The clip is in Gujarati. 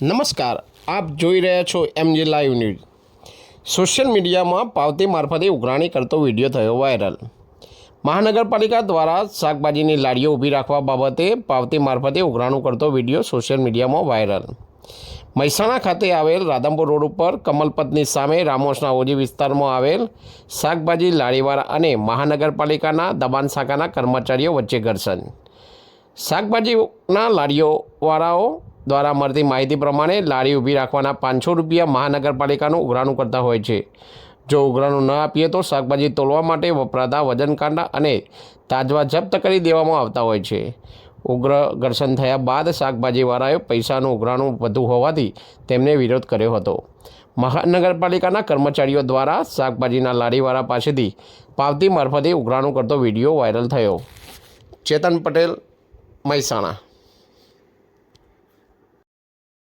નમસ્કાર, આપ જોઈ રહ્યા છો એમજી લાઈવ ન્યૂઝ સોશિયલ મીડિયામાં પાવતી મારફતે ઉઘરાણી કરતો વીડિયો થયો વાયરલ. મહાનગરપાલિકા દ્વારા શાકભાજીની લારીઓ ઊભી રાખવા બાબતે પાવતી મારફતે ઉઘરાણું કરતો વીડિયો સોશિયલ મીડિયામાં વાયરલ. મહેસાણા ખાતે આવેલ રાધનપુર રોડ ઉપર કમલપતની સામે રામોસના ઓજી વિસ્તારમાં આવેલ શાકભાજી લારીવાળા અને મહાનગરપાલિકાના દબાણ શાખાના કર્મચારીઓ વચ્ચે ઘર્ષણ. શાકભાજીના લારીઓવાળાઓ દ્વારા મળતી માહિતી પ્રમાણે લારી ઊભી રાખવાના પાંચસો રૂપિયા મહાનગરપાલિકાનું ઉઘરાણું કરતા હોય છે. જો ઉઘરાણું ન આપીએ તો શાકભાજી તોલવા માટે વપરાતા વજનકાંડા અને તાજવા જપ્ત કરી દેવામાં આવતા હોય છે. ઉગ્ર ઘર્ષણ થયા બાદ શાકભાજીવાળાએ પૈસાનું ઉઘરાણું વધુ હોવાથી તેમને વિરોધ કર્યો હતો. મહાનગરપાલિકાના કર્મચારીઓ દ્વારા શાકભાજીના લારીવાળા પાસેથી પાવતી મારફતે ઉઘરાણું કરતો વીડિયો વાયરલ થયો. ચેતન પટેલ, મહેસાણા.